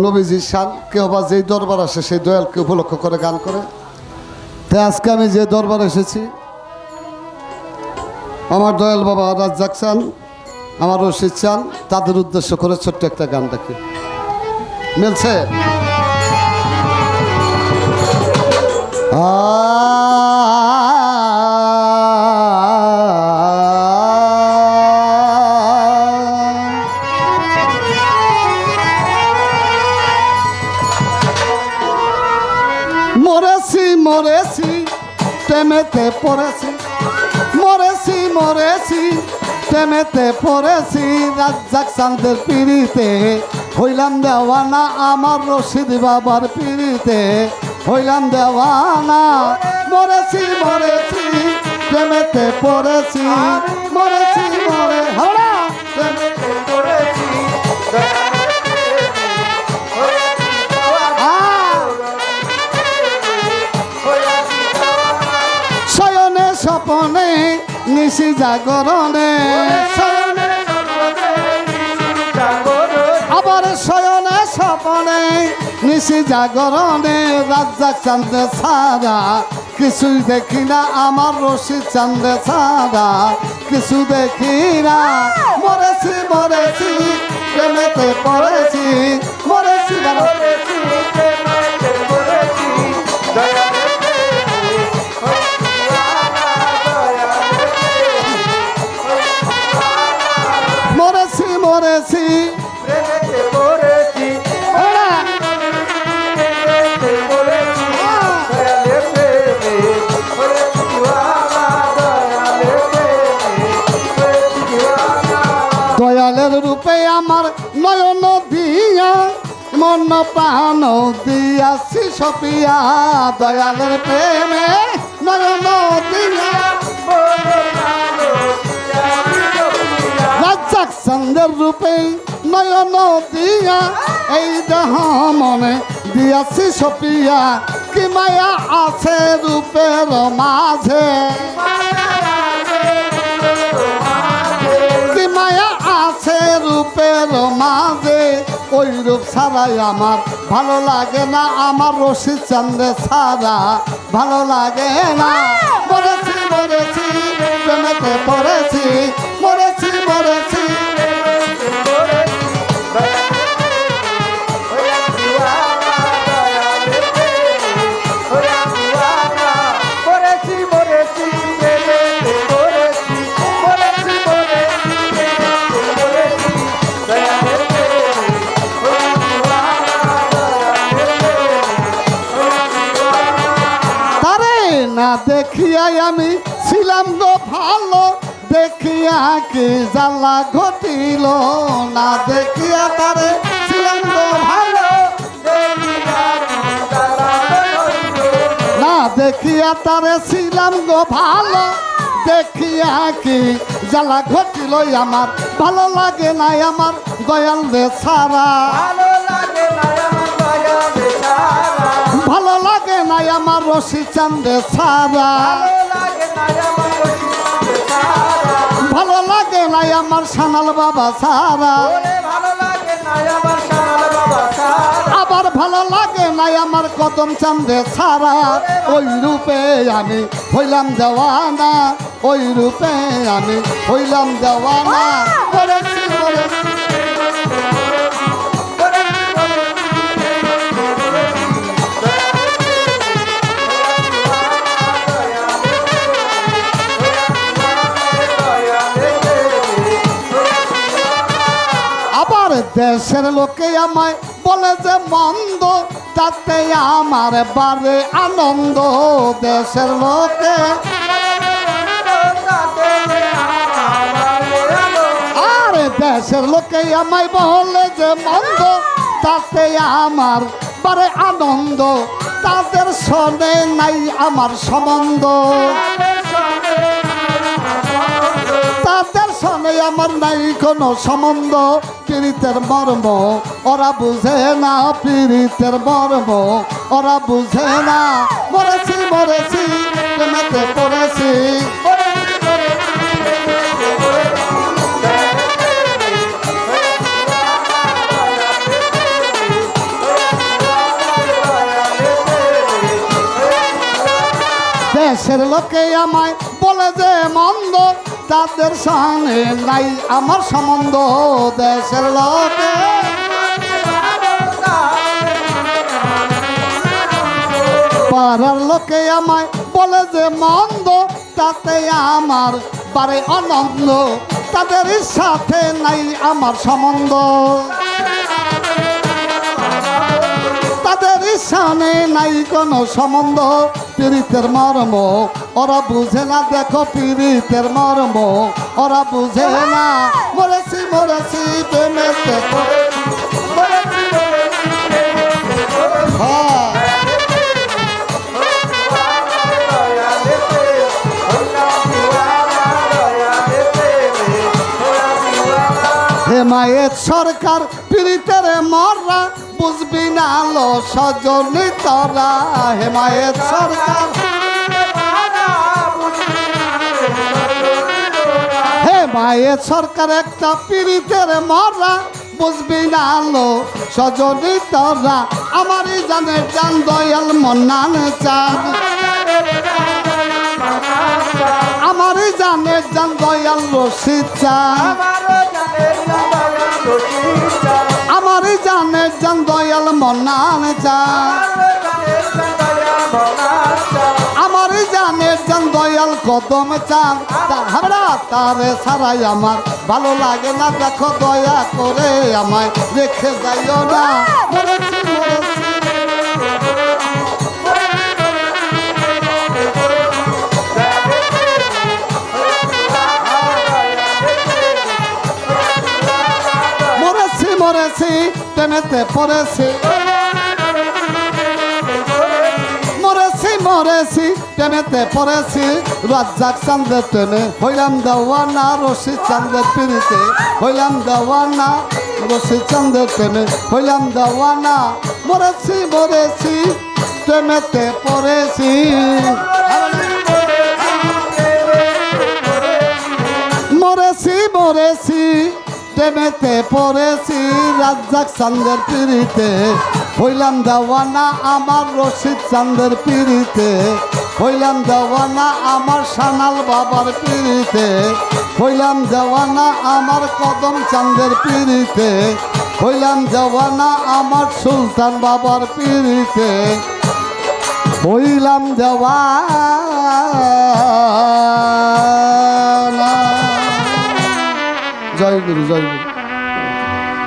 নবীজির শান কেউ বা যেই দরবার আসে, সেই দয়ালকে উপলক্ষ করে গান করে। তাই আজকে আমি যে দরবার এসেছি, আমার দয়াল বাবা রাজ্জাক চান, আমার রশিদ চান, তাদের উদ্দেশ্য করে ছোট্ট একটা গান দেখি। মিলছে? আ মরেছি, প্রেমেতে পড়েছি। মরেছি মরেছি, প্রেমেতে পড়েছি। রাজ্জাক চান্দের পিড়িতে, হইলাম দেওয়ানা আমার রশিদ বাবার পিড়িতে। হইলাম দেওয়ানা, মরেছি মরেছি, প্রেমেতে পড়েছি। মরেছি, মরে নিশি জাগরণে আবার শয়নে স্বপনে নিশি জাগরণে রাজ্জাক চান্দে সারা কিছুই দেখি না আমার রশি চান্দে সারা কিছু দেখি না। মরেছি মরেছি, প্রেমেতে পড়েছি। মন প্রাণ দিয়াছি সপিয়া দয়ালের প্রেমে। নয়ন রূপে নয়ন দিয়া এই দেহ মনে দিয়াছি সপিয়া। কি মায়া আছে রূপের মাঝে। কি মায়া আছে রূপের মাঝে। ওই ছাড়াই আমার। ভালো লাগে না আমার রশি চন্দ্রে ছাড়া ভালো লাগে না। মরেছি মরেছি প্রেমেতে পড়েছি। মরেছি মরেছি। দেখিয়াই আমি ছিলাম গো ভালো, দেখিয়া কি জ্বালা ঘটিল না? দেখিয়া তারে ছিলাম গো ভালো। না, দেখিয়া তারে ছিলাম গো ভালো, দেখিয়া কি জ্বালা ঘটিল আমার। ভালো লাগে নাই আমার দয়াল দে সারা। রশি চান্দে সারা। ভালো লাগে না আমার সানাল বাবা সারা। বলে ভালো লাগে না আমার সারা বাবা সারা আবার ভালো লাগে নাই আমার কদম চান্দে সারা। ওই রূপে আমি হইলাম দেওয়ানা ওই রূপে আমি হইলাম দেওয়ানা। দেশের লোকে আমায় বলে যে মন্দ, তাতে আমার বারে আনন্দ। দেশের লোকে আর দেশের লোকে আমায় বলে যে মন্দ, তাতে আমার বারে আনন্দ। তাদের শোনে নাই আমার সম্বন্ধ। তাদের সঙ্গে আমার নাই কোনো সম্বন্ধ। পীড়িতের মর্ম, ওরা বুঝে না পীড়িতের মর্ম, ওরা বুঝে না, মরেছি মরেছি পড়েছি। দেশের লোকে আমায় বলে যে মন্দ তাদের সঙ্গে নাই আমার সম্বন্ধ দেশের লোকে। পাড়ার লোকে আমায় বলে যে, মন্দ, তাতে আমার বারে অনন্দ তাদের সাথে নাই আমার সম্বন্ধ। তাদের সামনে নাই কোনো সম্বন্ধ। পীড়িতের মর্ম ওরা বুঝে না দেখো পীড়িতের মর্ম। ওরা বুঝে না, মরেছি মরেছি প্রেমেতে সরকার, পীড়িতের মররা বুঝবি না লো সজনী তরা। হেমায়েত সরকার হেমায়েত সরকার একটা পীড়িতের মররা বুঝবি না লো সজনী তরা। আমারই জানে জান দয়াল মন্নান চাঁদ। আমারই জানে জান দয়াল রশিদ চাঁদ। আমারই জানে জান দয়াল মন্নান চাঁদ। কদম চাঁদ আমরা তারে সারাই আমার ভালো লাগে না দেখো দয়া করে আমায় রেখে যাইও না মরেছি, মরেছি। মরেছি মরেছি প্রেমেতে পড়েছি রাজ্জাক চান্দের ট্রেনে হইলাম দেওয়ানা রশি চান্দের পিড়িতে, হইলাম দেওয়ানা রশি চান্দের ট্রেনে হইলাম দেওয়ানা মরেছি মরেছি প্রেমেতে পড়েছি। মরেছি মরেছি প্রেমেতে পড়েছি রাজ্জাক চান্দের পিড়িতে হইলাম দেওয়ানা আমার রশিদ চান্দের পিড়িতে। হইলাম দেওয়ানা আমার সানাল বাবার পিড়িতে। হইলাম দেওয়ানা আমার কদম চান্দের পিড়িতে। হইলাম দেওয়ানা আমার সুলতান বাবার পিড়িতে। হইলাম দেওয়ানা। জয় গুরু জয় গুরু।